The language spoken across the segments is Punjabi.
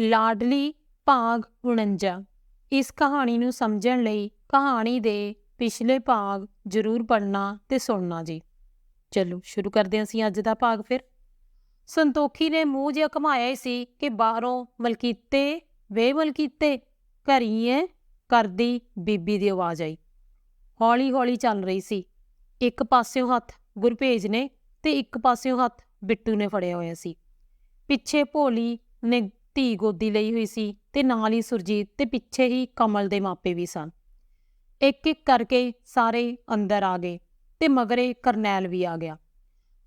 ਲਾਡਲੀ ਭਾਗ 49 ਇਸ ਕਹਾਣੀ ਨੂੰ ਸਮਝਣ ਲਈ ਕਹਾਣੀ ਦੇ ਪਿਛਲੇ ਭਾਗ ਜ਼ਰੂਰ ਪੜ੍ਹਨਾ ਤੇ ਸੁਣਨਾ ਜੀ। ਚਲੋ, ਸ਼ੁਰੂ ਕਰਦੇ ਹਾਂ ਅਸੀਂ ਅੱਜ ਦਾ ਭਾਗ ਫਿਰ। ਸੰਤੋਖੀ ਨੇ ਮੂੰਹ ਜਿਹਾ ਘਮਾਇਆ ਹੀ ਸੀ ਕਿ ਬਾਹਰੋਂ ਮਲਕੀਤੇ, ਵੇ ਮਲਕੀਤੇ ਘਰੀ ਐ ਕਰਦੀ ਬੀਬੀ ਦੀ ਆਵਾਜ਼ ਆਈ। ਹੌਲੀ ਹੌਲੀ ਚੱਲ ਰਹੀ ਸੀ। ਇੱਕ ਪਾਸਿਓਂ ਹੱਥ ਗੁਰਭੇਜ ਨੇ ਤੇ ਇੱਕ ਪਾਸਿਓਂ ਹੱਥ ਬਿੱਟੂ ਨੇ ਫੜਿਆ ਹੋਇਆ ਸੀ। ਪਿੱਛੇ ਭੋਲੀ ਨੇ ਧੀ ਗੋਦੀ ਲਈ ਹੋਈ ਸੀ ਤੇ ਨਾਲ ਹੀ ਸੁਰਜੀਤ ਤੇ ਪਿੱਛੇ ਹੀ ਕਮਲ ਦੇ ਮਾਪੇ ਵੀ ਸਨ। ਇੱਕ ਇੱਕ ਕਰਕੇ ਸਾਰੇ ਅੰਦਰ ਆ ਗਏ ਤੇ ਮਗਰੇ ਕਰਨੈਲ ਵੀ ਆ ਗਿਆ।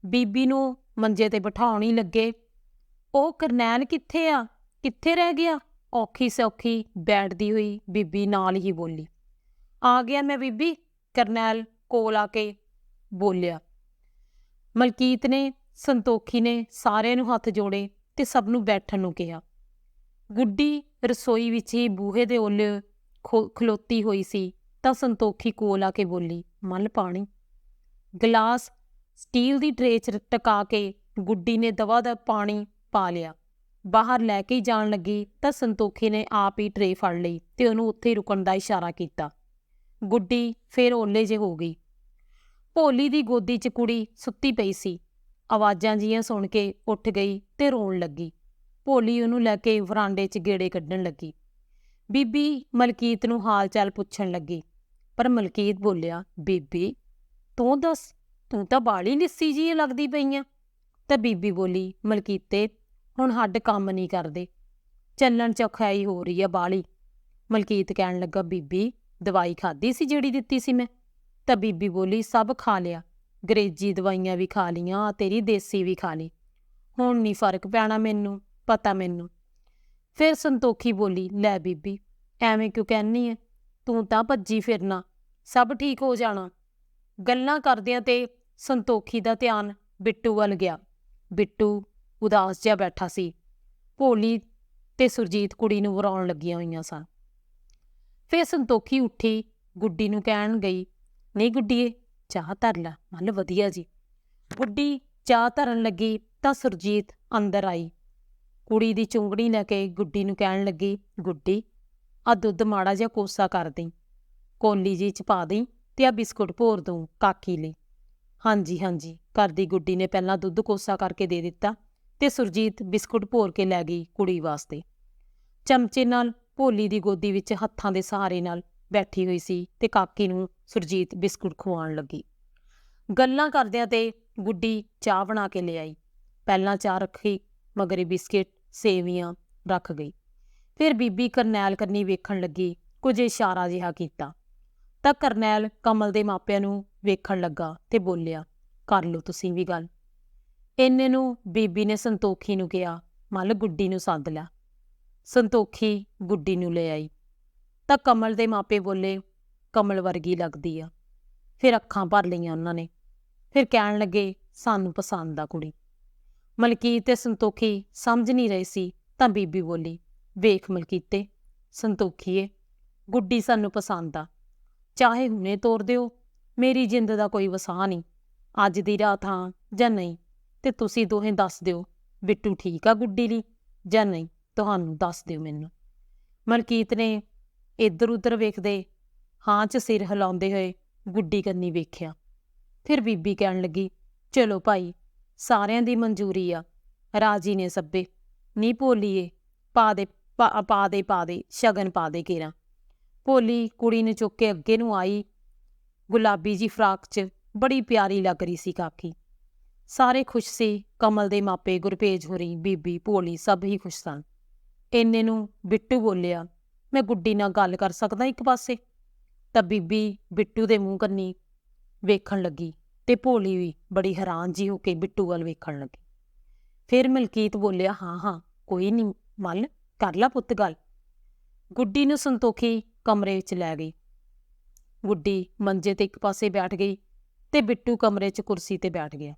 ਬੀਬੀ ਨੂੰ ਮੰਜੇ ਤੇ ਬਿਠਾਉਣ ਹੀ ਲੱਗੇ। ਉਹ ਕਰਨੈਲ ਕਿੱਥੇ ਆ? ਕਿੱਥੇ ਰਹਿ ਗਿਆ? ਔਖੀ ਸੌਖੀ ਬੈਠਦੀ ਹੋਈ ਬੀਬੀ ਨਾਲ ਹੀ ਬੋਲੀ। ਆ ਗਿਆ ਮੈਂ ਬੀਬੀ, ਕਰਨੈਲ ਕੋਲ ਆ ਕੇ ਬੋਲਿਆ। ਮਲਕੀਤ ਨੇ, ਸੰਤੋਖੀ ਨੇ ਸਾਰਿਆਂ ਨੂੰ ਹੱਥ ਜੋੜੇ ਤੇ ਸਭ ਨੂੰ ਬੈਠਣ ਨੂੰ ਕਿਹਾ। ਗੁੱਡੀ ਰਸੋਈ ਵਿੱਚ ਹੀ ਬੂਹੇ ਦੇ ਓਲੇ ਖੋ- ਖਲੋਤੀ ਹੋਈ ਸੀ, ਤਾਂ ਸੰਤੋਖੀ ਕੋਲ ਆ ਕੇ ਬੋਲੀ, ਮੱਲ ਪਾਣੀ। ਗਲਾਸ ਸਟੀਲ ਦੀ ਟਰੇ 'ਚ ਟਕਾ ਕੇ ਗੁੱਡੀ ਨੇ ਦਵਾ ਦਾ ਪਾਣੀ ਪਾ ਲਿਆ। ਬਾਹਰ ਲੈ ਕੇ ਹੀ ਜਾਣ ਲੱਗੀ, ਤਾਂ ਸੰਤੋਖੀ ਨੇ ਆਪ ਹੀ ਟਰੇ ਫੜ ਲਈ ਤੇ ਉਹਨੂੰ ਉੱਥੇ ਹੀ ਰੁਕਣ ਦਾ ਇਸ਼ਾਰਾ ਕੀਤਾ। ਗੁੱਡੀ ਫੇਰ ਓਲੇ ਜੇ ਹੋ ਗਈ। ਭੋਲੀ ਦੀ ਗੋਦੀ 'ਚ ਕੁੜੀ ਸੁੱਤੀ ਪਈ ਸੀ। ਆਵਾਜ਼ਾਂ ਜੀਆਂ ਸੁਣ ਕੇ ਉੱਠ ਗਈ ਤੇ ਰੋਣ ਲੱਗੀ। ਭੋਲੀ ਉਹਨੂੰ ਲੈ ਕੇ ਵਰਾਂਡੇ 'ਚ ਗੇੜੇ ਕੱਢਣ ਲੱਗੀ। ਬੀਬੀ ਮਲਕੀਤ ਨੂੰ ਹਾਲ ਚਾਲ ਪੁੱਛਣ ਲੱਗੀ। ਪਰ ਮਲਕੀਤ ਬੋਲਿਆ, ਬੀਬੀ, ਤੂੰ ਦੱਸ, ਤੂੰ ਤਾਂ ਬਾਲੀ ਲਿੱਸੀ ਜੀ ਲੱਗਦੀ ਪਈ ਆ। ਤਾਂ ਬੀਬੀ ਬੋਲੀ, ਮਲਕੀਤੇ, ਹੁਣ ਹੱਡ ਕੰਮ ਨਹੀਂ ਕਰਦੇ। ਚੱਲਣ ਚ ਔਖਾਈ ਹੋ ਰਹੀ ਆ ਬਾਲੀ। ਮਲਕੀਤ ਕਹਿਣ ਲੱਗਾ, ਬੀਬੀ, ਦਵਾਈ ਖਾਧੀ ਸੀ ਜਿਹੜੀ ਦਿੱਤੀ ਸੀ ਮੈਂ? ਤਾਂ ਬੀਬੀ ਬੋਲੀ, ਸਭ ਖਾ ਲਿਆ। ਅੰਗਰੇਜ਼ੀ ਦਵਾਈਆਂ ਵੀ ਖਾ ਲੀਆਂ, ਤੇਰੀ ਦੇਸੀ ਵੀ ਖਾ ਲਈ। ਹੁਣ ਨਹੀਂ ਫ਼ਰਕ ਪੈਣਾ ਮੈਨੂੰ। ਪਤਾ ਮੈਨੂੰ। ਫਿਰ ਸੰਤੋਖੀ ਬੋਲੀ, ਲੈ ਬੀਬੀ, ਐਵੇਂ ਕਿਉਂ ਕਹਿਨੀ ਐ? ਤੂੰ ਤਾਂ ਭੱਜੀ ਫਿਰਨਾ, ਸਭ ਠੀਕ ਹੋ ਜਾਣਾ। ਗੱਲਾਂ ਕਰਦਿਆਂ ਤੇ ਸੰਤੋਖੀ ਦਾ ਧਿਆਨ ਬਿੱਟੂ ਵੱਲ ਗਿਆ। ਬਿੱਟੂ ਉਦਾਸ ਜਿਹਾ ਬੈਠਾ ਸੀ। ਭੋਲੀ ਤੇ ਸੁਰਜੀਤ ਕੁੜੀ ਨੂੰ ਵਰਾਉਣ ਲੱਗੀਆਂ ਹੋਈਆਂ ਸਨ। ਫਿਰ ਸੰਤੋਖੀ ਉੱਠੀ, ਗੁੱਡੀ ਨੂੰ ਕਹਿਣ ਗਈ, ਨਹੀਂ ਗੁੱਡੀਏ ਚਾਹ ਧਰ ਲੈ, ਮੱਲ ਵਧੀਆ ਜੀ। ਗੁੱਡੀ ਚਾਹ ਧਰਨ ਲੱਗੀ ਤਾਂ ਸੁਰਜੀਤ ਅੰਦਰ ਆਈ। ਕੁੜੀ ਦੀ ਚੁੰਗੜੀ ਲੈ ਕੇ ਗੁੱਡੀ ਨੂੰ ਕਹਿਣ ਲੱਗੀ, ਗੁੱਡੀ ਆ ਦੁੱਧ ਮਾੜਾ ਜਿਹਾ ਕੋਸਾ ਕਰ ਦੇਈ। ਕੋਲੀ ਜੀ ਚ ਪਾ ਦੇਈ ਤੇ ਆ ਬਿਸਕੁਟ ਭੋਰ ਦੂੰ ਕਾਕੀ ਲਈ। ਹਾਂਜੀ ਹਾਂਜੀ ਕਰਦੀ ਗੁੱਡੀ ਨੇ ਪਹਿਲਾਂ ਦੁੱਧ ਕੋਸਾ ਕਰਕੇ ਦੇ ਦਿੱਤਾ ਤੇ ਸੁਰਜੀਤ ਬਿਸਕੁਟ ਭੋਰ ਕੇ ਲੈ ਗਈ ਕੁੜੀ ਵਾਸਤੇ। ਚਮਚੇ ਨਾਲ ਭੋਲੀ ਦੀ ਗੋਦੀ ਵਿੱਚ ਹੱਥਾਂ ਦੇ ਸਹਾਰੇ ਨਾਲ ਬੈਠੀ ਹੋਈ ਸੀ ਤੇ ਕਾਕੀ ਨੂੰ ਸੁਰਜੀਤ ਬਿਸਕੁਟ ਖਵਾਉਣ ਲੱਗੀ। ਗੱਲਾਂ ਕਰਦਿਆਂ ਤੇ ਗੁੱਡੀ ਚਾਹ ਬਣਾ ਕੇ ਲਿਆਈ। ਪਹਿਲਾਂ ਚਾਹ ਰੱਖੀ ਮਗਰੇ ਬਿਸਕਿਟ, ਸੇਵੀਆਂ ਰੱਖ ਗਈ। ਫਿਰ ਬੀਬੀ ਕਰਨੈਲ ਕਰਨੀ ਵੇਖਣ ਲੱਗੀ, ਕੁਝ ਇਸ਼ਾਰਾ ਜਿਹਾ ਕੀਤਾ। ਤਾਂ ਕਰਨੈਲ ਕਮਲ ਦੇ ਮਾਪਿਆਂ ਨੂੰ ਵੇਖਣ ਲੱਗਾ ਤੇ ਬੋਲਿਆ, ਕਰ ਲਓ ਤੁਸੀਂ ਵੀ ਗੱਲ। ਇੰਨੇ ਨੂੰ ਬੀਬੀ ਨੇ ਸੰਤੋਖੀ ਨੂੰ ਕਿਹਾ ਮੱਲ ਗੁੱਡੀ ਨੂੰ ਸੱਦ ਲਿਆ ਸੰਤੋਖੀ ਗੁੱਡੀ ਨੂੰ ਲੈ ਆਈ। ਤਾਂ ਕਮਲ ਦੇ ਮਾਪੇ ਬੋਲੇ, ਕਮਲ ਵਰਗੀ ਲੱਗਦੀ ਆ। ਫਿਰ ਅੱਖਾਂ ਭਰ ਲਈਆਂ ਉਹਨਾਂ ਨੇ। ਫਿਰ ਕਹਿਣ ਲੱਗੇ, ਸਾਨੂੰ ਪਸੰਦ ਆ ਕੁੜੀ। ਮਲਕੀਤ ਤੇ ਸੰਤੋਖੀ ਸਮਝ ਨਹੀਂ ਰਹੀ ਸੀ, ਤਾਂ ਬੀਬੀ ਬੋਲੀ, ਵੇਖ ਮਲਕੀਤੇ, ਸੰਤੋਖੀਏ, ਗੁੱਡੀ ਸਾਨੂੰ ਪਸੰਦ ਆ। ਚਾਹੇ ਹੁਣੇ ਤੋਰ ਦਿਓ, ਮੇਰੀ ਜਿੰਦ ਦਾ ਕੋਈ ਵਸਾਹ ਨਹੀਂ। ਅੱਜ ਦੀ ਰਾਤ ਹਾਂ ਜਾਂ ਨਹੀਂ, ਤੇ ਤੁਸੀਂ ਦੋਹੇ ਦੱਸ ਦਿਓ, ਬਿੱਟੂ ਠੀਕ ਆ ਗੁੱਡੀ ਲਈ ਜਾਂ ਨਹੀਂ, ਤੁਹਾਨੂੰ ਦੱਸ ਦਿਓ ਮੈਨੂੰ। ਮਲਕੀਤ ਨੇ ਇੱਧਰ ਉੱਧਰ ਵੇਖਦੇ ਹਾਂ 'ਚ ਸਿਰ ਹਿਲਾਉਂਦੇ ਹੋਏ ਗੁੱਡੀ ਕੰਨੀ ਵੇਖਿਆ। ਫਿਰ ਬੀਬੀ ਕਹਿਣ ਲੱਗੀ, ਚਲੋ ਭਾਈ ਸਾਰਿਆਂ ਦੀ ਮਨਜ਼ੂਰੀ ਆ। ਰਾਜੀ ਨੇ ਸੱਬੇ ਨਹੀਂ ਭੋਲੀਏ, ਪਾ ਦੇ, ਪਾ ਪਾ ਦੇ ਪਾ ਦੇ, ਸ਼ਗਨ ਪਾ ਦੇ ਕੇਰਾ ਭੋਲੀ ਕੁੜੀ ਨੂੰ ਚੁੱਕ ਕੇ ਅੱਗੇ ਨੂੰ ਆਈ। ਗੁਲਾਬੀ ਜੀ ਫਰਾਕ 'ਚ ਬੜੀ ਪਿਆਰੀ ਲੱਗ ਰਹੀ ਸੀ ਕਾਕੀ। ਸਾਰੇ ਖੁਸ਼ ਸੀ, ਕਮਲ ਦੇ ਮਾਪੇ ਗੁਰਪੇਜ ਹੋਰੀ, ਬੀਬੀ, ਭੋਲੀ ਸਭ ਹੀ ਖੁਸ਼ ਸਨ। ਇੰਨੇ ਨੂੰ ਬਿੱਟੂ ਬੋਲਿਆ, ਮੈਂ ਗੁੱਡੀ ਨਾਲ ਗੱਲ ਕਰ ਸਕਦਾ ਇੱਕ ਪਾਸੇ? ਤਾਂ ਬੀਬੀ ਬਿੱਟੂ ਦੇ ਮੂੰਹ ਕੰਨੀ ਵੇਖਣ ਲੱਗੀ। ਤੇ ਭੋਲੀ ਵੀ ਬੜੀ ਹੈਰਾਨ ਜੀ ਹੋ ਕੇ ਬਿੱਟੂ ਵੱਲ ਵੇਖਣ ਲੱਗੀ। ਫਿਰ ਮਲਕੀਤ ਬੋਲਿਆ, ਹਾਂ ਹਾਂ, ਕੋਈ ਨਹੀਂ ਮੱਲ ਕਰ ਲਾ ਪੁੱਤ ਗੱਲ। ਗੁੱਡੀ ਨੂੰ ਸੰਤੋਖੀ ਕਮਰੇ ਵਿੱਚ ਲੈ ਗਈ। ਗੁੱਡੀ ਮੰਜੇ ਤੇ ਇੱਕ ਪਾਸੇ ਬੈਠ ਗਈ ਤੇ ਬਿੱਟੂ ਕਮਰੇ 'ਚ ਕੁਰਸੀ ਤੇ ਬੈਠ ਗਿਆ।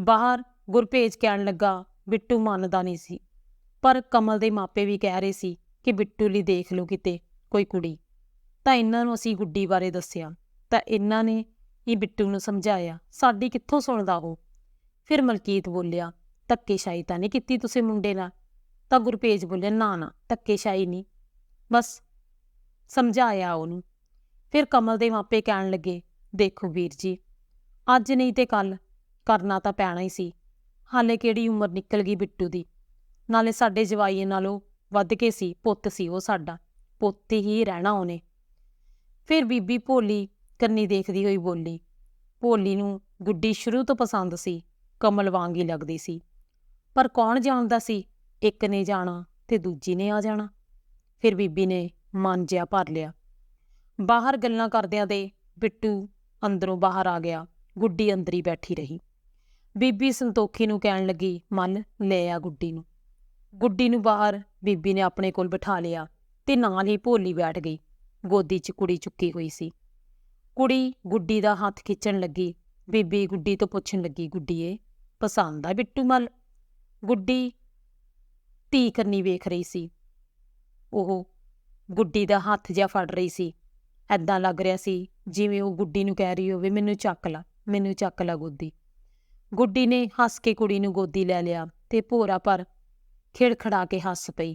ਬਾਹਰ ਗੁਰਪੇਜ ਕਹਿਣ ਲੱਗਾ, ਬਿੱਟੂ ਮੰਨਦਾ ਨਹੀਂ ਸੀ। ਪਰ ਕਮਲ ਦੇ ਮਾਪੇ ਵੀ ਕਹਿ ਰਹੇ ਸੀ ਕਿ ਬਿੱਟੂ ਲਈ ਦੇਖ ਲਓ ਕਿਤੇ ਕੋਈ ਕੁੜੀ। ਤਾਂ ਇਹਨਾਂ ਨੂੰ ਅਸੀਂ ਗੁੱਡੀ ਬਾਰੇ ਦੱਸਿਆ। ਤਾਂ ਇਹਨਾਂ ਨੇ ਹੀ ਬਿੱਟੂ ਨੂੰ ਸਮਝਾਇਆ, ਸਾਡੀ ਕਿੱਥੋਂ ਸੁਣਦਾ ਉਹ? ਫਿਰ ਮਲਕੀਤ ਬੋਲਿਆ ਧੱਕੇਸ਼ਾਹੀ ਤਾਂ ਨਹੀਂ ਕੀਤੀ ਤੁਸੀਂ ਮੁੰਡੇ ਨਾਲ? ਤਾਂ ਗੁਰਪੇਜ ਬੋਲਿਆ, ਨਾ ਨਾ ਧੱਕੇਸ਼ਾਹੀ ਨਹੀਂ। ਬਸ ਸਮਝਾਇਆ ਉਹਨੂੰ। ਫਿਰ ਕਮਲ ਦੇ ਮਾਪੇ ਕਹਿਣ ਲੱਗੇ, ਦੇਖੋ ਵੀਰ ਜੀ, ਅੱਜ ਨਹੀਂ ਤੇ ਕੱਲ ਕਰਨਾ ਤਾਂ ਪੈਣਾ ਹੀ ਸੀ। ਹਾਲੇ ਕਿਹੜੀ ਉਮਰ ਨਿਕਲ ਗਈ ਬਿੱਟੂ ਦੀ? ਨਾਲੇ ਸਾਡੇ ਜਵਾਈਏ ਨਾਲੋਂ ਵੱਧ ਕੇ ਸੀ, ਪੁੱਤ ਸੀ ਉਹ ਸਾਡਾ, ਪੁੱਤ ਹੀ ਰਹਿਣਾ ਉਹਨੇ। ਫਿਰ ਬੀਬੀ ਭੋਲੀ ਕੰਨੀ ਦੇਖਦੀ ਹੋਈ ਬੋਲੀ। ਭੋਲੀ ਨੂੰ ਗੁੱਡੀ ਸ਼ੁਰੂ ਤੋਂ ਪਸੰਦ ਸੀ, ਕਮਲ ਵਾਂਗ ਹੀ ਲੱਗਦੀ ਸੀ। ਪਰ ਕੌਣ ਜਾਣਦਾ ਸੀ, ਇੱਕ ਨੇ ਜਾਣਾ ਤੇ ਦੂਜੀ ਨੇ ਆ ਜਾਣਾ। ਫਿਰ ਬੀਬੀ ਨੇ ਮਨ ਜਿਹਾ ਭਰ ਲਿਆ। ਬਾਹਰ ਗੱਲਾਂ ਕਰਦਿਆਂ ਦੇ ਬਿੱਟੂ ਅੰਦਰੋਂ ਬਾਹਰ ਆ ਗਿਆ, ਗੁੱਡੀ ਅੰਦਰ ਹੀ ਬੈਠੀ ਰਹੀ। ਬੀਬੀ ਸੰਤੋਖੀ ਨੂੰ ਕਹਿਣ ਲੱਗੀ, ਮਨ, ਲੈ ਆ ਗੁੱਡੀ ਨੂੰ। ਗੁੱਡੀ ਨੂੰ ਬਾਹਰ ਬੀਬੀ ਨੇ ਆਪਣੇ ਕੋਲ ਬਿਠਾ ਲਿਆ ਤੇ ਨਾਲ ਹੀ ਭੋਲੀ ਬੈਠ ਗਈ, ਗੋਦੀ 'ਚ ਕੁੜੀ ਚੁੱਕੀ ਹੋਈ ਸੀ। ਕੁੜੀ ਗੁੱਡੀ ਦਾ ਹੱਥ ਖਿੱਚਣ ਲੱਗੀ। ਬੀਬੀ ਗੁੱਡੀ ਤੋਂ ਪੁੱਛਣ ਲੱਗੀ, ਗੁੱਡੀਏ, ਪਸੰਦ ਆ ਬਿੱਟੂ ਮਲ? ਗੁੱਡੀ ਧੀ ਕਰਨੀ ਵੇਖ ਰਹੀ ਸੀ। ਉਹ ਗੁੱਡੀ ਦਾ ਹੱਥ ਜਿਹਾ ਫੜ ਰਹੀ ਸੀ। ਐਦਾਂ ਲੱਗ ਰਿਹਾ ਸੀ ਜਿਵੇਂ ਉਹ ਗੁੱਡੀ ਨੂੰ ਕਹਿ ਰਹੀ ਹੋਵੇ, ਮੈਨੂੰ ਚੱਕ ਲਾ, ਮੈਨੂੰ ਚੱਕ ਲਾ ਗੋਦੀ। ਗੁੱਡੀ ਨੇ ਹੱਸ ਕੇ ਕੁੜੀ ਨੂੰ ਗੋਦੀ ਲੈ ਲਿਆ ਤੇ ਭੋਰਾ ਪਰ ਖਿੜਖੜਾ ਕੇ ਹੱਸ ਪਈ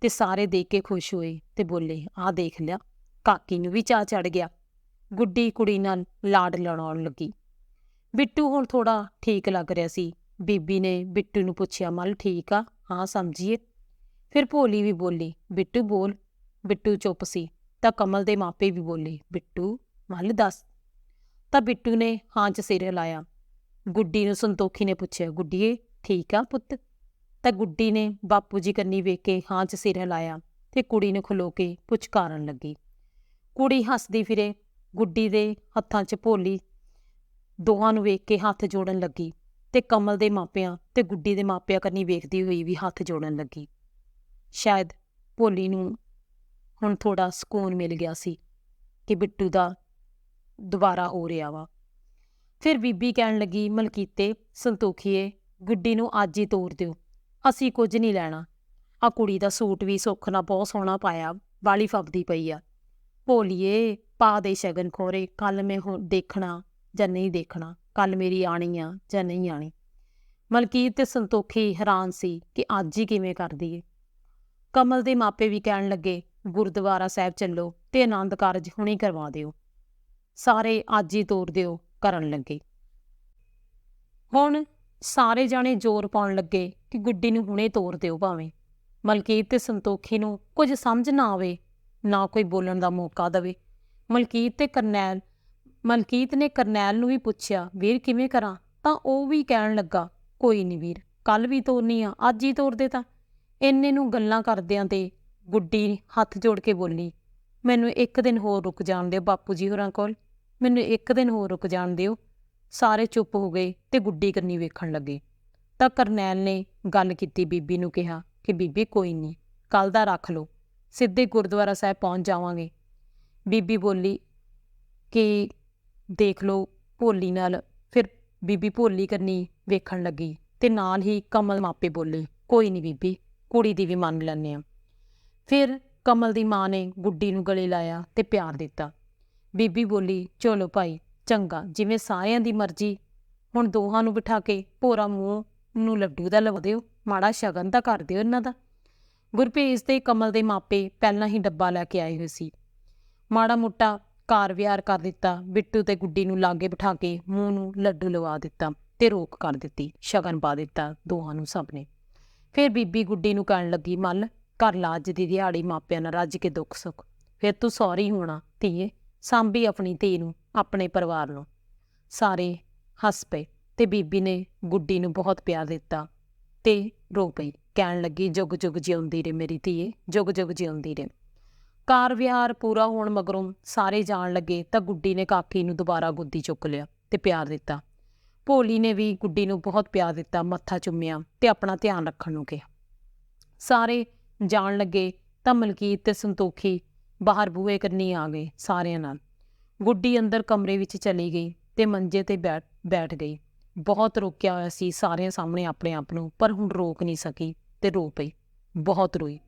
ਤੇ ਸਾਰੇ ਦੇਖ ਕੇ ਖੁਸ਼ ਹੋਏ ਤੇ ਬੋਲੇ, ਆਹ ਦੇਖ ਲਿਆ, ਕਾਕੀ ਨੂੰ ਵੀ ਚਾਹ ਚੜ ਗਿਆ। ਗੁੱਡੀ ਕੁੜੀ ਨਾਲ ਲਾਡ ਲੜਾਉਣ ਲੱਗੀ। ਬਿੱਟੂ ਹੁਣ ਥੋੜਾ ਠੀਕ ਲੱਗ ਰਿਹਾ ਸੀ। ਬੀਬੀ ਨੇ ਬਿੱਟੂ ਨੂੰ ਪੁੱਛਿਆ, ਮਲ ਠੀਕ ਆ? ਹਾਂ, ਸਮਝੀਏ? ਫਿਰ ਭੋਲੀ ਵੀ ਬੋਲੀ, ਬਿੱਟੂ ਬੋਲ। ਬਿੱਟੂ ਚੁੱਪ ਸੀ। ਤਾਂ ਕਮਲ ਦੇ ਮਾਪੇ ਵੀ ਬੋਲੇ, ਬਿੱਟੂ, ਮਲ ਦੱਸ? ਤਾਂ ਬਿੱਟੂ ਨੇ ਹਾਂ 'ਚ ਸਿਰ ਹਿਲਾਇਆ। ਗੁੱਡੀ ਨੂੰ ਸੰਤੋਖੀ ਨੇ ਪੁੱਛਿਆ, ਗੁੱਡੀਏ, ਠੀਕ ਆ ਪੁੱਤ? ਤਾਂ ਗੁੱਡੀ ਨੇ ਬਾਪੂ ਜੀ ਕੰਨੀ ਵੇਖ ਕੇ ਹਾਂ 'ਚ ਸਿਰ ਹਿਲਾਇਆ ਤੇ ਕੁੜੀ ਨੂੰ ਖਲੋ ਕੇ ਪੁਚਕਾਰਨ ਲੱਗੀ। ਕੁੜੀ ਹੱਸਦੀ ਫਿਰੇ ਗੁੱਡੀ ਦੇ ਹੱਥਾਂ 'ਚ ਭੋਲੀ। ਦੋਹਾਂ ਨੂੰ ਵੇਖ ਕੇ ਹੱਥ ਜੋੜਨ ਲੱਗੀ ਤੇ ਕਮਲ ਦੇ ਮਾਪਿਆਂ ਤੇ ਗੁੱਡੀ ਦੇ ਮਾਪਿਆਂ ਕਰਨੀ ਵੇਖਦੀ ਹੋਈ ਵੀ ਹੱਥ ਜੋੜਨ ਲੱਗੀ। ਸ਼ਾਇਦ ਭੋਲੀ ਨੂੰ ਹੁਣ ਥੋੜਾ ਸਕੂਨ ਮਿਲ ਗਿਆ ਸੀ ਕਿ ਬਿੱਟੂ ਦਾ ਦੁਬਾਰਾ ਹੋ ਰਿਹਾ ਵਾ। ਫਿਰ ਬੀਬੀ ਕਹਿਣ ਲੱਗੀ, ਮਲਕੀਤੇ, ਸੰਤੋਖੀਏ, ਗੁੱਡੀ ਨੂੰ ਅੱਜ ਹੀ ਤੋਰ ਦਿਓ। ਅਸੀਂ ਕੁਝ ਨਹੀਂ ਲੈਣਾ। ਆ ਕੁੜੀ ਦਾ ਸੂਟ ਵੀ ਸੁੱਖ ਨਾਲ ਬਹੁਤ ਸੋਹਣਾ ਪਾਇਆ, ਵਾਲੀ ਫੱਬਦੀ ਪਈ ਆ। ਭੋਲੀਏ ਪਾ ਦੇ ਸ਼ਗਨ ਖੋਰੇ ਕੱਲ ਮੈਂ ਹੁਣ ਦੇਖਣਾ ਜਾਂ ਨਹੀਂ ਦੇਖਣਾ ਕੱਲ ਮੇਰੀ ਆਣੀ ਆ ਜਾਂ ਨਹੀਂ ਆਣੀ ਮਲਕੀਤ ਤੇ ਸੰਤੋਖੀ ਹੈਰਾਨ ਸੀ ਕਿ ਅੱਜ ਹੀ ਕਿਵੇਂ ਕਰਦੀ ਏ ਕਮਲ ਦੇ ਮਾਪੇ ਵੀ ਕਹਿਣ ਲੱਗੇ, ਗੁਰਦੁਆਰਾ ਸਾਹਿਬ ਚੱਲੋ ਤੇ ਆਨੰਦ ਕਾਰਜ ਹੁਣੇ ਕਰਵਾ ਦਿਓ। ਸਾਰੇ ਅੱਜ ਹੀ ਤੋਰ ਦਿਓ, ਕਰਨ ਲੱਗੇ। ਹੁਣ ਸਾਰੇ ਜਾਣੇ ਜ਼ੋਰ ਪਾਉਣ ਲੱਗੇ ਕਿ ਗੁੱਡੀ ਨੂੰ ਹੁਣੇ ਤੋਰ ਦਿਓ ਭਾਵੇਂ। ਮਲਕੀਤ ਤੇ ਸੰਤੋਖੀ ਨੂੰ ਕੁਝ ਸਮਝ ਨਾ ਆਵੇ, ਨਾ ਕੋਈ ਬੋਲਣ ਦਾ ਮੌਕਾ ਦੇਵੇ। ਮਲਕੀਤ ਤੇ ਕਰਨੈਲ, ਮਲਕੀਤ ਨੇ ਕਰਨੈਲ ਨੂੰ ਵੀ ਪੁੱਛਿਆ, ਵੀਰ ਕਿਵੇਂ ਕਰਾਂ? ਤਾਂ ਉਹ ਵੀ ਕਹਿਣ ਲੱਗਾ, ਕੋਈ ਨਹੀਂ ਵੀਰ ਕੱਲ ਵੀ ਤੋਰਨੀ ਆ, ਅੱਜ ਹੀ ਤੋਰ ਦੇ ਤਾਂ। ਇੰਨੇ ਨੂੰ ਗੱਲਾਂ ਕਰਦਿਆਂ ਤੇ ਗੁੱਡੀ ਹੱਥ ਜੋੜ ਕੇ ਬੋਲੀ, ਮੈਨੂੰ ਇੱਕ ਦਿਨ ਹੋਰ ਰੁਕ ਜਾਣ ਦਿਓ ਬਾਪੂ ਜੀ ਹੋਰਾਂ ਕੋਲ, ਮੈਨੂੰ ਇੱਕ ਦਿਨ ਹੋਰ ਰੁਕ ਜਾਣ ਦਿਓ। ਸਾਰੇ ਚੁੱਪ ਹੋ ਗਏ ਤੇ ਗੁੱਡੀ ਕੰਨੀ ਵੇਖਣ ਲੱਗੇ। ਤਾਂ ਕਰਨੈਲ ਨੇ ਗੱਲ ਕੀਤੀ ਬੀਬੀ ਨੂੰ ਕਿਹਾ ਕਿ ਬੀਬੀ ਕੋਈ ਨਹੀਂ ਕੱਲ ਦਾ ਰੱਖ ਲਓ, ਸਿੱਧੇ ਗੁਰਦੁਆਰਾ ਸਾਹਿਬ ਪਹੁੰਚ ਜਾਵਾਂਗੇ। ਬੀਬੀ ਬੋਲੀ ਕਿ ਦੇਖ ਲਓ ਭੋਲੀ ਨਾਲ ਫਿਰ ਬੀਬੀ ਭੋਲੀ ਕਰਨੀ ਵੇਖਣ ਲੱਗੀ ਤੇ ਨਾਲ ਹੀ ਕਮਲ ਮਾਪੇ ਬੋਲੇ, ਕੋਈ ਨਹੀਂ ਬੀਬੀ, ਕੁੜੀ ਦੀ ਵੀ ਮੰਨ ਲੈਂਦੇ ਆ ਫਿਰ ਕਮਲ ਦੀ ਮਾਂ ਨੇ ਗੁੱਡੀ ਨੂੰ ਗਲੇ ਲਾਇਆ ਤੇ ਪਿਆਰ ਦਿੱਤਾ। ਬੀਬੀ ਬੋਲੀ, ਚਲੋ ਭਾਈ, ਚੰਗਾ, ਜਿਵੇਂ ਸਾਰਿਆਂ ਦੀ ਮਰਜ਼ੀ, ਹੁਣ ਦੋਹਾਂ ਨੂੰ ਬਿਠਾ ਕੇ ਭੋਰਾ ਮੂੰਹ ਨੂੰ ਲੱਡੂ ਦਾ ਲਵਾ ਦਿਓ, ਮਾੜਾ ਸ਼ਗਨ ਤਾਂ ਕਰ ਦਿਓ ਇਹਨਾਂ ਦਾ। ਗੁਰਪ੍ਰੀਤ ਤੇ ਕਮਲ ਦੇ ਮਾਪੇ ਪਹਿਲਾਂ ਹੀ ਡੱਬਾ ਲੈ ਕੇ ਆਏ ਹੋਏ ਸੀ। ਮਾੜਾ ਮੋਟਾ ਕਾਰ ਵਿਹਾਰ ਕਰ ਦਿੱਤਾ, ਬਿੱਟੂ ਤੇ ਗੁੱਡੀ ਨੂੰ ਲਾਗੇ ਬਿਠਾ ਕੇ ਮੂੰਹ ਨੂੰ ਲੱਡੂ ਲਵਾ ਦਿੱਤਾ ਤੇ ਰੋਕ ਕਰ ਦਿੱਤੀ, ਸ਼ਗਨ ਪਾ ਦਿੱਤਾ ਦੋਹਾਂ ਨੂੰ ਸਭ ਨੇ। ਫਿਰ ਬੀਬੀ ਗੁੱਡੀ ਨੂੰ ਕਹਿਣ ਲੱਗੀ, ਮੱਲ ਕਰ ਲਾ ਅੱਜ ਦੀ ਦਿਹਾੜੀ ਮਾਪਿਆਂ ਨਾਲ ਰੱਜ ਕੇ ਦੁੱਖ ਸੁੱਖ। ਫਿਰ ਤੂੰ ਸੌਰੀ ਹੋਣਾ, ਧੀਏ, ਸਾਂਭੀ ਆਪਣੀ ਧੀ ਨੂੰ, ਆਪਣੇ ਪਰਿਵਾਰ ਨੂੰ। ਸਾਰੇ ਹੱਸ ਪਏ ਤੇ ਬੀਬੀ ਨੇ ਗੁੱਡੀ ਨੂੰ ਬਹੁਤ ਪਿਆਰ ਦਿੱਤਾ ਤੇ ਰੋ ਪਈ, ਕਹਿਣ ਲੱਗੀ, ਜੁਗ ਜੁਗ ਜਿਉਂਦੀ ਰੇ ਮੇਰੀ ਧੀਏ, ਜੁਗ ਜੁਗ ਜਿਉਂਦੀ ਰੇ ਕਾਰ ਵਿਹਾਰ ਪੂਰਾ ਹੋਣ ਮਗਰੋਂ ਸਾਰੇ ਜਾਣ ਲੱਗੇ ਤਾਂ ਗੁੱਡੀ ਨੇ ਕਾਕੀ ਨੂੰ ਦੁਬਾਰਾ ਗੋਦੀ ਚੁੱਕ ਲਿਆ ਤੇ ਪਿਆਰ ਦਿੱਤਾ। ਭੋਲੀ ਨੇ ਵੀ ਗੁੱਡੀ ਨੂੰ ਬਹੁਤ ਪਿਆਰ ਦਿੱਤਾ, ਮੱਥਾ ਚੁੰਮਿਆ ਤੇ ਆਪਣਾ ਧਿਆਨ ਰੱਖਣ ਨੂੰ ਕਿਹਾ। ਸਾਰੇ ਜਾਣ ਲੱਗੇ ਤਾਂ ਮਲਕੀਤ ਤੇ ਸੰਤੋਖੀ ਬਾਹਰ ਬੂਹੇ ਕੰਨੀ ਆ ਗਏ ਸਾਰਿਆਂ ਨਾਲ। ਗੁੱਡੀ ਅੰਦਰ ਕਮਰੇ ਵਿੱਚ ਚਲੀ ਗਈ ਤੇ ਮੰਜੇ ਤੇ ਬੈਠ ਬੈਠ ਗਈ। ਬਹੁਤ ਰੋਕਿਆ ਹੋਇਆ ਸੀ ਸਾਰਿਆਂ ਸਾਹਮਣੇ ਆਪਣੇ ਆਪ ਨੂੰ, ਪਰ ਹੁਣ ਰੋਕ ਨਹੀਂ ਸਕੀ ਤੇ ਰੋ ਪਈ। ਬਹੁਤ ਰੋਈ।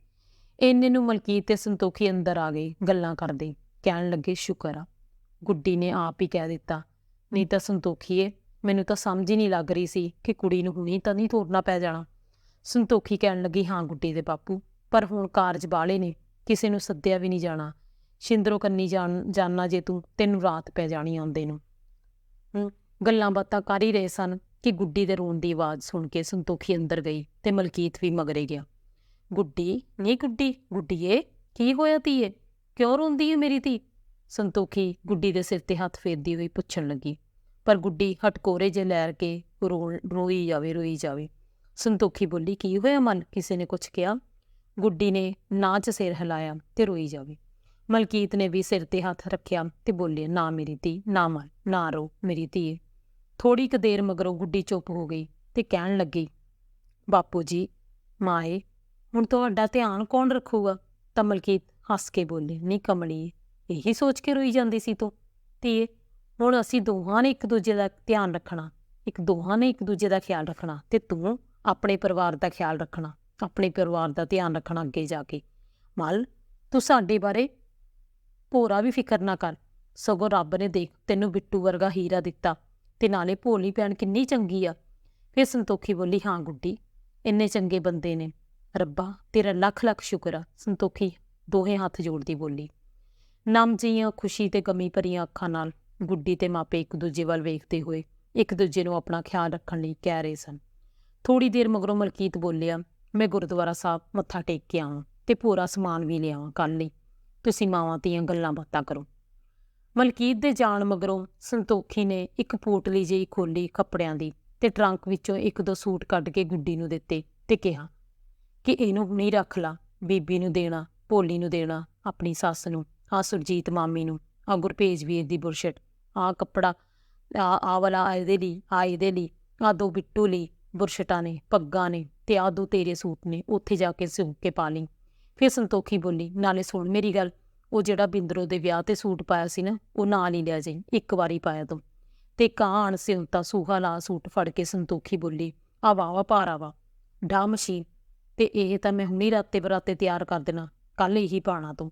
ਇੰਨੇ ਨੂੰ ਮਲਕੀਤ ਤੇ ਸੰਤੋਖੀ ਅੰਦਰ ਆ ਗਏ, ਗੱਲਾਂ ਕਰਦੇ, ਕਹਿਣ ਲੱਗੇ, ਸ਼ੁਕਰ ਆ, ਗੁੱਡੀ ਨੇ ਆਪ ਹੀ ਕਹਿ ਦਿੱਤਾ, ਨਹੀਂ ਤਾਂ ਸੰਤੋਖੀਏ, ਮੈਨੂੰ ਤਾਂ ਸਮਝ ਹੀ ਨਹੀਂ ਲੱਗ ਰਹੀ ਸੀ ਕਿ ਕੁੜੀ ਨੂੰ ਹੁਣੀ ਤਾਂ ਨਹੀਂ ਤੋਰਨਾ ਪੈ ਜਾਣਾ। ਸੰਤੋਖੀ ਕਹਿਣ ਲੱਗੀ, ਹਾਂ ਗੁੱਡੀ ਦੇ ਬਾਪੂ, ਪਰ ਹੁਣ ਕਾਰਜ ਬਾਲੇ ਨੇ, ਕਿਸੇ ਨੂੰ ਸੱਦਿਆ ਵੀ ਨਹੀਂ ਜਾਣਾ। ਸ਼ਿੰਦਰੋ ਕੰਨੀ ਜਾਣ ਜਾਣਾ ਜੇ ਤੂੰ, ਤੈਨੂੰ ਰਾਤ ਪੈ ਜਾਣੀ ਆਉਂਦੇ ਨੂੰ। ਗੱਲਾਂ ਬਾਤਾਂ ਕਰ ਹੀ ਰਹੇ ਸਨ ਕਿ ਗੁੱਡੀ ਦੇ ਰੋਣ ਦੀ ਆਵਾਜ਼ ਸੁਣ ਕੇ ਸੰਤੋਖੀ ਅੰਦਰ ਗਈ ਤੇ ਮਲਕੀਤ ਵੀ ਮਗਰੇ ਗਿਆ। ਗੁੱਡੀ ਨਹੀਂ ਗੁੱਡੀ, ਗੁੱਡੀਏ, ਕੀ ਹੋਇਆ ਧੀਏ? ਕਿਉਂ ਰੋਂਦੀ ਏ ਮੇਰੀ ਧੀ? ਸੰਤੋਖੀ ਗੁੱਡੀ ਦੇ ਸਿਰ ਤੇ ਹੱਥ ਫੇਰਦੀ ਹੋਈ ਪੁੱਛਣ ਲੱਗੀ। ਪਰ ਗੁੱਡੀ ਹਟਕੋਰੇ ਜੇ ਲੈਰ ਕੇ ਰੋਣ ਰੋਈ ਜਾਵੇ ਰੋਈ ਜਾਵੇ। ਸੰਤੋਖੀ ਬੋਲੀ, ਕੀ ਹੋਇਆ ਮਨ? ਕਿਸੇ ਨੇ ਕੁਝ ਕਿਹਾ? ਗੁੱਡੀ ਨੇ ਨਾ ਚ ਸਿਰ ਹਿਲਾਇਆ ਤੇ ਰੋਈ ਜਾਵੇ। ਮਲਕੀਤ ਨੇ ਵੀ ਸਿਰ ਤੇ ਹੱਥ ਰੱਖਿਆ ਤੇ ਬੋਲੇ ਨਾ ਮੇਰੀ ਧੀ, ਨਾ ਮਨ, ਨਾ ਰੋ ਮੇਰੀ ਧੀ ਥੋੜੀ ਕੁ ਦੇਰ ਮਗਰੋਂ ਗੁੱਡੀ ਚੁੱਪ ਹੋ ਗਈ ਤੇ ਕਹਿਣ ਲੱਗੀ, ਬਾਪੂ ਜੀ, ਮਾਏ ਹੁਣ ਤੁਹਾਡਾ ਧਿਆਨ ਕੌਣ ਰੱਖੂਗਾ? ਤਾਂ ਮਲਕੀਤ ਹੱਸ ਕੇ ਬੋਲੇ, ਨਹੀਂ ਕਮਲੀ, ਇਹੀ ਸੋਚ ਕੇ ਰੋਈ ਜਾਂਦੀ ਸੀ ਤੂੰ? ਧੀਏ, ਹੁਣ ਅਸੀਂ ਦੋਹਾਂ ਨੇ ਇੱਕ ਦੂਜੇ ਦਾ ਧਿਆਨ ਰੱਖਣਾ, ਇੱਕ ਦੋਹਾਂ ਨੇ ਇੱਕ ਦੂਜੇ ਦਾ ਖਿਆਲ ਰੱਖਣਾ ਤੇ ਤੂੰ ਆਪਣੇ ਪਰਿਵਾਰ ਦਾ ਖਿਆਲ ਰੱਖਣਾ, ਆਪਣੇ ਪਰਿਵਾਰ ਦਾ ਧਿਆਨ ਰੱਖਣਾ ਅੱਗੇ ਜਾ ਕੇ। ਮਲ, ਤੂੰ ਸਾਡੇ ਬਾਰੇ ਭੋਰਾ ਵੀ ਫਿਕਰ ਨਾ ਕਰ। ਸਗੋਂ ਰੱਬ ਨੇ ਦੇਖ, ਤੈਨੂੰ ਬਿੱਟੂ ਵਰਗਾ ਹੀਰਾ ਦਿੱਤਾ ਤੇ ਨਾਲੇ ਭੋਲੀ ਭੈਣ ਕਿੰਨੀ ਚੰਗੀ ਆ। ਫਿਰ ਸੰਤੋਖੀ ਬੋਲੀ, ਹਾਂ ਗੁੱਡੀ, ਇੰਨੇ ਚੰਗੇ ਬੰਦੇ ਨੇ। ਰੱਬਾ, ਤੇਰਾ ਲੱਖ ਲੱਖ ਸ਼ੁਕਰ ਆ। ਸੰਤੋਖੀ, ਦੋਹੇ ਹੱਥ ਜੋੜਦੀ ਬੋਲੀ। ਨਮ ਜੀਆਂ ਖੁਸ਼ੀ ਤੇ ਗਮੀ ਭਰੀਆਂ ਅੱਖਾਂ ਨਾਲ ਗੁੱਡੀ ਤੇ ਮਾਪੇ ਇੱਕ ਦੂਜੇ ਵੱਲ ਵੇਖਦੇ ਹੋਏ ਇੱਕ ਦੂਜੇ ਨੂੰ ਆਪਣਾ ਖਿਆਲ ਰੱਖਣ ਲਈ ਕਹਿ ਰਹੇ ਸਨ। ਥੋੜੀ ਦੇਰ ਮਗਰੋਂ ਮਲਕੀਤ ਬੋਲਿਆ, ਮੈਂ ਗੁਰਦੁਆਰਾ ਸਾਹਿਬ ਮੱਥਾ ਟੇਕ ਕੇ ਆਵਾਂ ਤੇ ਪੂਰਾ ਸਮਾਨ ਵੀ ਲਿਆਵਾਂ ਕੱਲ ਲਈ। ਤੁਸੀਂ ਮਾਵਾਂ ਧੀਆਂ ਗੱਲਾਂ ਬਾਤਾਂ ਕਰੋ। ਮਲਕੀਤ ਦੇ ਜਾਣ ਮਗਰੋਂ ਸੰਤੋਖੀ ਨੇ ਇੱਕ ਪੋਟਲੀ ਜਿਹੀ ਖੋਲੀ ਕੱਪੜਿਆਂ ਦੀ ਤੇ ਟਰੰਕ ਵਿੱਚੋਂ ਇੱਕ ਦੋ ਸੂਟ ਕੱਢ ਕੇ ਗੁੱਡੀ ਨੂੰ ਦਿੱਤੇ ਤੇ ਕਿਹਾ ਕਿ ਇਹਨੂੰ ਨਹੀਂ ਰੱਖ ਲਾ, ਬੀਬੀ ਨੂੰ ਦੇਣਾ, ਭੋਲੀ ਨੂੰ ਦੇਣਾ, ਆਪਣੀ ਸੱਸ ਨੂੰ ਆ ਸੁਰਜੀਤ ਮਾਮੀ ਨੂੰ ਆ ਗੁਰਪੇਜ ਵੀਰ ਦੀ ਬੁਰਸ਼ਟ ਆ ਕੱਪੜਾ ਆ ਆ ਵਾਲਾ ਇਹਦੇ ਲਈ ਆ ਇਹਦੇ ਲਈ ਆ ਦੋ ਬਿੱਟੂ ਲਈ ਬੁਰਸ਼ਟਾਂ ਨੇ, ਪੱਗਾਂ ਨੇ ਤੇ ਆ ਦੋ ਤੇਰੇ ਸੂਟ ਨੇ, ਉੱਥੇ ਜਾ ਕੇ ਸਿਉਂ ਕੇ ਪਾ ਲਈ। ਫਿਰ ਸੰਤੋਖੀ ਬੋਲੀ, ਨਾਲੇ ਸੁਣ ਮੇਰੀ ਗੱਲ, ਉਹ ਜਿਹੜਾ ਬਿੰਦਰੋ ਦੇ ਵਿਆਹ ਤੇ ਸੂਟ ਪਾਇਆ ਸੀ ਨਾ, ਉਹ ਨਾਲ ਹੀ ਲਿਆ ਜਾਈ, ਇੱਕ ਵਾਰੀ ਪਾਇਆ ਤੂੰ। ਤੇ ਕਾਣ ਸਿਉਂਤਾ ਸੂਹਾ ਲਾ ਸੂਟ ਫੜ ਕੇ ਸੰਤੋਖੀ ਬੋਲੀ ਆ ਵਾਹ ਵਾ ਭਾਰਾ ਵਾ ਡਾ ਮਸ਼ੀਨ ਤੇ ਇਹ ਤਾਂ ਮੈਂ ਹੁਣੀ ਰਾਤੇ ਬਰਾਤੇ ਤਿਆਰ ਕਰ ਦੇਣਾ ਕੱਲ ਇਹੀ ਪਾਣਾ ਤੂੰ।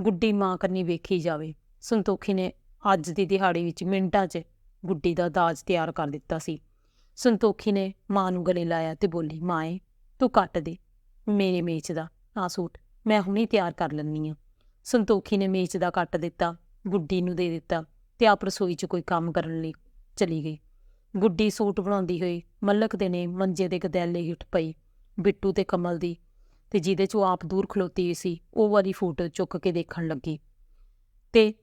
ਗੁੱਡੀ ਮਾਂ ਕੰਨੀ ਵੇਖੀ ਜਾਵੇ। ਸੰਤੋਖੀ ਨੇ ਅੱਜ ਦੀ ਦਿਹਾੜੀ ਵਿੱਚ ਮਿੰਟਾਂ 'ਚ ਗੁੱਡੀ ਦਾ ਦਾਜ ਤਿਆਰ ਕਰ ਦਿੱਤਾ ਸੀ। ਸੰਤੋਖੀ ਨੇ ਮਾਂ ਨੂੰ ਗਲੇ ਲਾਇਆ ਤੇ ਬੋਲੀ ਮਾਏ ਤੂੰ ਕੱਟ ਦੇ, ਮੇਰੇ ਮੇਚ ਦਾ। ਆ ਸੂਟ ਮੈਂ ਹੁਣੀ ਤਿਆਰ ਕਰ ਲੈਣੀ ਆ। ਸੰਤੋਖੀ ਨੇ ਮੇਚ ਦਾ ਕੱਟ ਦਿੱਤਾ, ਗੁੱਡੀ ਨੂੰ ਦੇ ਦਿੱਤਾ ਤੇ ਆਪ ਰਸੋਈ 'ਚ ਕੋਈ ਕੰਮ ਕਰਨ ਲਈ ਚਲੀ ਗਈ। ਗੁੱਡੀ ਸੂਟ ਬਣਾਉਂਦੀ ਹੋਈ ਮੱਲਕ ਦੇ ਨੇ ਮੰਜੇ ਦੇ ਗਦੈਲੇ ਹਿੱਟ ਪਈ। ਬਿੱਟੂ ਤੇ ਕਮਲ ਦੀ ਤੇ ਜਿਹਦੇ 'ਚ ਉਹ ਆਪ ਦੂਰ ਖਲੋਤੀ ਹੋਈ ਸੀ, ਉਹ ਵਾਲੀ ਫੋਟੋ ਚੁੱਕ ਕੇ ਦੇਖਣ ਲੱਗੀ। ਤੇ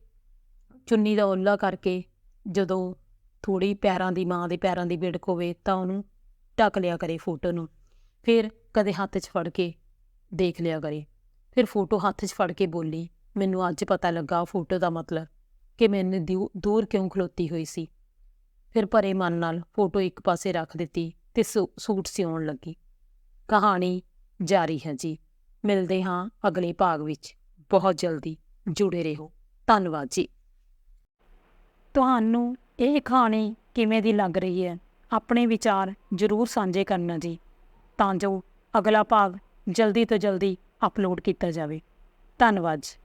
ਚੁੰਨੀ ਦਾ ਓਲਾ ਕਰਕੇ ਜਦੋਂ ਥੋੜੀ ਪੈਰਾਂ ਦੀ ਮਾਂ ਦੇ ਪੈਰਾਂ ਦੀ ਵਿੜਕ ਹੋਵੇ ਤਾਂ ਉਹਨੂੰ ਢੱਕ ਲਿਆ ਕਰੇ ਫੋਟੋ ਨੂੰ। ਫਿਰ ਕਦੇ ਹੱਥ 'ਚ ਫੜ ਕੇ ਦੇਖ ਲਿਆ ਕਰੇ। ਫਿਰ ਫੋਟੋ ਹੱਥ 'ਚ ਫੜ ਕੇ ਬੋਲੀ, ਮੈਨੂੰ ਅੱਜ ਪਤਾ ਲੱਗਾ ਫੋਟੋ ਦਾ ਮਤਲਬ ਕਿ ਮੈਨੇ ਦਿਉ- ਦੂਰ ਕਿਉਂ ਖਲੋਤੀ ਹੋਈ ਸੀ? ਫਿਰ ਭਰੇ ਮਨ ਨਾਲ ਫੋਟੋ ਇੱਕ ਪਾਸੇ ਰੱਖ ਦਿੱਤੀ ਤੇ ਸੂ- ਸੂਟ ਸਿਉਣ ਲੱਗੀ। ਕਹਾਣੀ ਜਾਰੀ ਹੈ ਜੀ। ਮਿਲਦੇ ਹਾਂ ਅਗਲੇ ਭਾਗ ਵਿੱਚ। ਬਹੁਤ ਜਲਦੀ ਜੁੜੇ ਰਹੋ। ਧੰਨਵਾਦ ਜੀ। ਤੁਹਾਨੂੰ ਇਹ ਕਹਾਣੀ ਕਿਵੇਂ ਦੀ ਲੱਗ ਰਹੀ ਹੈ, ਆਪਣੇ ਵਿਚਾਰ ਜ਼ਰੂਰ ਸਾਂਝੇ ਕਰਨਾ ਜੀ। ਤਾਂ ਜੋ ਅਗਲਾ ਭਾਗ ਜਲਦੀ ਤੋਂ ਜਲਦੀ ਅਪਲੋਡ ਕੀਤਾ ਜਾਵੇ। ਧੰਨਵਾਦ ਜੀ।